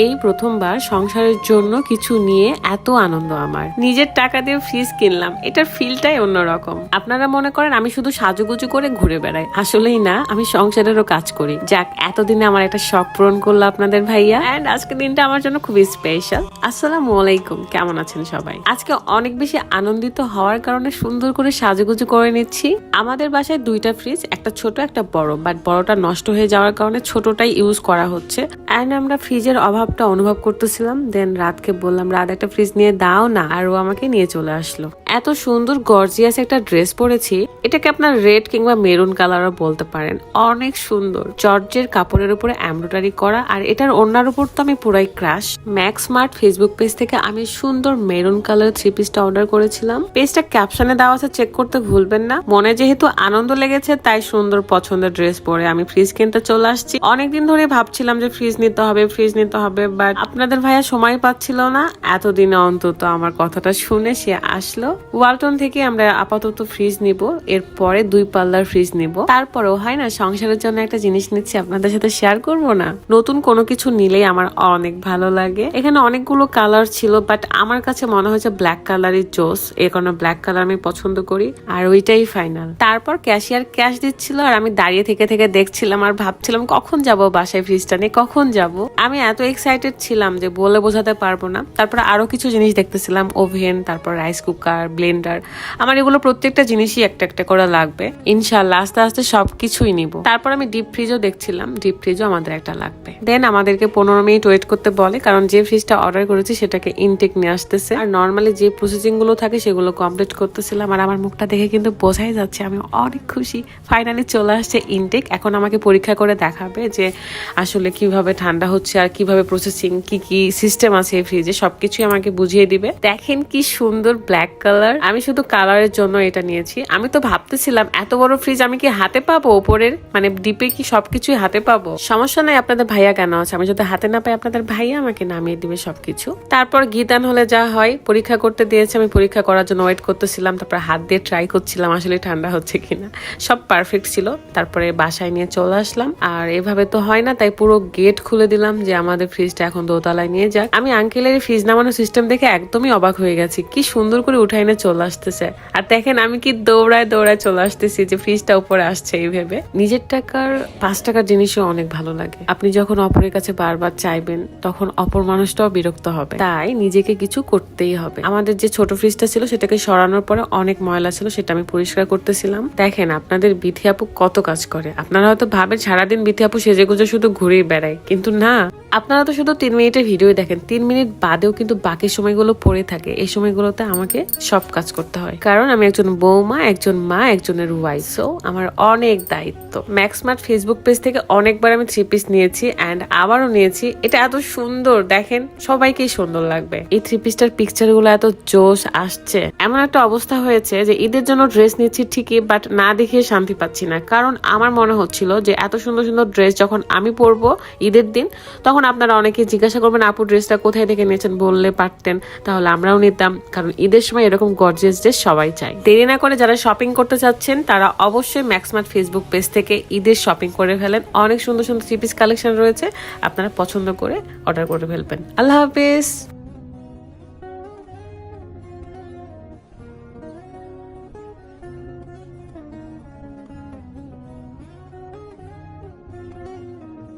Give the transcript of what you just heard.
এই প্রথমবার সংসারের জন্য কিছু নিয়ে এত আনন্দ আমার। নিজের টাকা দিয়ে ফ্রিজ কিনলাম, এটার ফিলটাই অন্যরকম। আপনারা মনে করেন আমি শুধু সাজুগুজু করে ঘুরে বেড়াই। আসলেই না, আমি সংসারেরও কাজ করি। যাক, এতদিনে আমার একটা শখ পূরণ করল আপনাদের ভাইয়া। এন্ড আজকে দিনটা আমার জন্য খুবই স্পেশাল আসসালামু আলাইকুম, কেমন আছেন সবাই? আজকে অনেক বেশি আনন্দিত হওয়ার কারণে সুন্দর করে সাজুগুজু করে নিচ্ছি। আমাদের বাসায় দুইটা ফ্রিজ একটা ছোট, একটা বড়। বাট বড়টা নষ্ট হয়ে যাওয়ার কারণে ছোটটাই ইউজ করা হচ্ছে। অ্যান্ড আমরা ফ্রিজের অভাবটা অনুভব করতেছিলাম দেন রাতকে বললাম, রাত একটা ফ্রিজ নিয়ে দাও না। আর ও আমাকে নিয়ে চলে আসলো। এত সুন্দর গর্জিয়াস একটা ড্রেস পরেছি, এটাকে আপনার রেড কিংবা মেরুন কালারও বলতে পারেন। অনেক সুন্দর। জর্জের কাপড়ের উপরে এমব্রয়ডারি করা, আর এটার ওড়নার উপর তো আমি পুরাই crush Max Mart Facebook page থেকে আমি সুন্দর মেরুন কালার থ্রি পিসটা অর্ডার করেছিলাম। পেজটা ক্যাপশনে দেওয়া আছে চেক করতে ভুলবেন না। মনে যেহেতু আনন্দ লেগেছে, তাই সুন্দর পছন্দের ড্রেস পরে আমি ফ্রিজ কিনতে চলে আসছি। অনেকদিন ধরে ভাবছিলাম যে ফ্রিজ নিতে হবে ফ্রিজ নিতে হবে বাট আপনাদের ভাইয়া সময় পাচ্ছিল না। এতদিনে অন্তত আমার কথাটা শুনে সে আসলো। ওয়ালটন থেকে আমরা আপাতত ফ্রিজ নিব, এরপরে দুই পাল্লার ফ্রিজ নিব। তারপরেও, হয় না, সংসারের জন্য একটা জিনিস নিচ্ছি, আপনাদের সাথে শেয়ার করব না? নতুন কোনো কিছু নিলেই আমার অনেক ভালো লাগে। এখানে অনেকগুলো কালার ছিল বাট আমার কাছে মনে হয়েছে ব্ল্যাক কালারই জোস এই কারণে ব্ল্যাক কালার আমি পছন্দ করি, আর ওইটাই ফাইনাল তারপর ক্যাশিয়ার ক্যাশ দিচ্ছিল, আর আমি দাঁড়িয়ে থেকে থেকে দেখছিলাম, আর ভাবছিলাম, কখন যাব বাসায় ফ্রিজটা নিয়ে? কখন যাব? আমি এত এক্সাইটেড ছিলাম যে বলে বোঝাতে পারব না। তারপর আরও কিছু জিনিস দেখতেছিলাম ওভেন তারপর রাইস কুকার ব্লেন্ডার আমার এগুলো প্রত্যেকটা জিনিসই একটা একটা করে লাগবে। ইনশাল্লাহ আস্তে আস্তে সব কিছুই নিব। তারপর আমি ডিপ ফ্রিজও দেখছিলাম। ডিপ ফ্রিজও আমাদের একটা লাগবে। দেন আমাদেরকে পনেরো মিনিট ওয়েট করতে বলে, কারণ যে ফ্রিজটা অর্ডার করেছি সেটাকে ইনটেক নিয়ে আসতেছে। আর নর্মালি যে প্রসেসিংগুলো থাকে সেগুলো কমপ্লিট করতেছিলাম, আর আমার মুখটা দেখে কিন্তু বোঝাই যাচ্ছে, আমি অনেক খুশি। ফাইনালি চলে আসছে ইনটেক এখন আমাকে পরীক্ষা করে দেখাবে যে আসলে কীভাবে ঠান্ডা হচ্ছে আর কীভাবে প্রসেসিং কি কি সিস্টেম আছে এই ফ্রিজে সবকিছুই আমাকে বুঝিয়ে দিবে। দেখেন কি সুন্দর ব্ল্যাক কালার আমি শুধু কালারের জন্য এটা নিয়েছি। আমি তো ভাবতেছিলাম, এত বড় ফ্রিজ আমি কি হাতে পাবো? ওপরের মানে ডিপে কি সবকিছুই হাতে পাবো? সমস্যা নাই, আপনাদের ভাইয়া কেন আছে? আমি যদি হাতে না পাই, আপনাদের ভাইয়া আমাকে নামিয়ে দিবে সবকিছু। তারপর গীতান হলে যা হয়, পরীক্ষা করতে দিয়েছে, আমি পরীক্ষা করার জন্য ওয়েট করতেছিলাম, তারপর হাত দিয়ে ট্রাই করছিলাম, আসলে ঠান্ডা হচ্ছে কিনা। সব পারফেক্ট ছিল। তারপরে বাসায় নিয়ে চলে আসলাম। আর এভাবে তো হয় না, তাই পুরো গেট খুলে দিলাম যে আমাদের ফ্রিজটা এখন দোতলায় নিয়ে যাক। আমি আঙ্কেলের ফ্রিজ নামানোর সিস্টেম দেখে একদমই অবাক হয়ে গেছি। কি সুন্দর করে উঠাই এনে চলে আসতেছে। আর দেখেন, আমি কি দৌড়ায় দৌড়ায় চলে আসতেছি যে ফ্রিজটা উপরে আসছে এই ভেবে। নিজের টাকার পাঁচ টাকার জিনিসও অনেক ভালো লাগে। আপনি যখন অপরের কাছে বারবার চাইবেন, তখন অপর মানুষটাও বিরক্ত হবে। তাই নিজেকে কিছু করতেই হবে। আমাদের যে ছোট ফ্রিজটা ছিল, সেটাকে সরানোর পরে অনেক ময়লা ছিল, সেটা আমি পরিষ্কার করতেছিলাম। দেখেন, আপনাদের বিথি আপু কত কাজ করে। আপনারা হয়তো ভাবেন, সারাদিন বিথি আপু সেজে গুজে শুধু ঘুরেই বেড়ায়। কিন্তু না আপনারা তো শুধু তিন মিনিটের ভিডিও দেখেন, তিন মিনিট বাদেও কিন্তু বাকি সময়গুলো পড়ে থাকে। এই সময়গুলোতে আমাকে সব কাজ করতে হয়। কারণ আমি একজন বৌমা, একজন মা, একজনের ওয়াইফ সো আমার অনেক দায়িত্ব। ম্যাক্সমার্ট ফেসবুক পেজ থেকে অনেকবার আমি থ্রি পিস নিয়েছি অ্যান্ড আবারও নিয়েছি। এটা এত সুন্দর, দেখেন, সবাইকেই সুন্দর লাগবে। এই থ্রি পিসটার পিকচারগুলো এত জোশ আসছে। এমন একটা অবস্থা হয়েছে যে ঈদের জন্য ড্রেস নিচ্ছি ঠিকই বাট না দেখে শান্তি পাচ্ছি না। কারণ আমার মনে হচ্ছিল যে এত সুন্দর সুন্দর ড্রেস যখন আমি পরবো ঈদের দিন, তখন আপনারা অনেকে জিজ্ঞাসা করবেন, আপু, ড্রেসটা কোথায় থেকে নিয়েছেন? বললে পারতেন। তাহলে আমরাও নিতাম, কারণ ঈদের সময় এরকম গর্জিয়াস ড্রেস সবাই চায়। দেরি না করে যারা শপিং করতে চাচ্ছেন, তারা অবশ্যই ম্যাক্সমার্ট ফেসবুক পেজ থেকে ঈদের শপিং করে ফেলেন। অনেক সুন্দর সুন্দর থ্রি পিস কালেকশন রয়েছে, আপনারা পছন্দ করে অর্ডার করে ফেলবেন। আল্লাহ হাফিজ।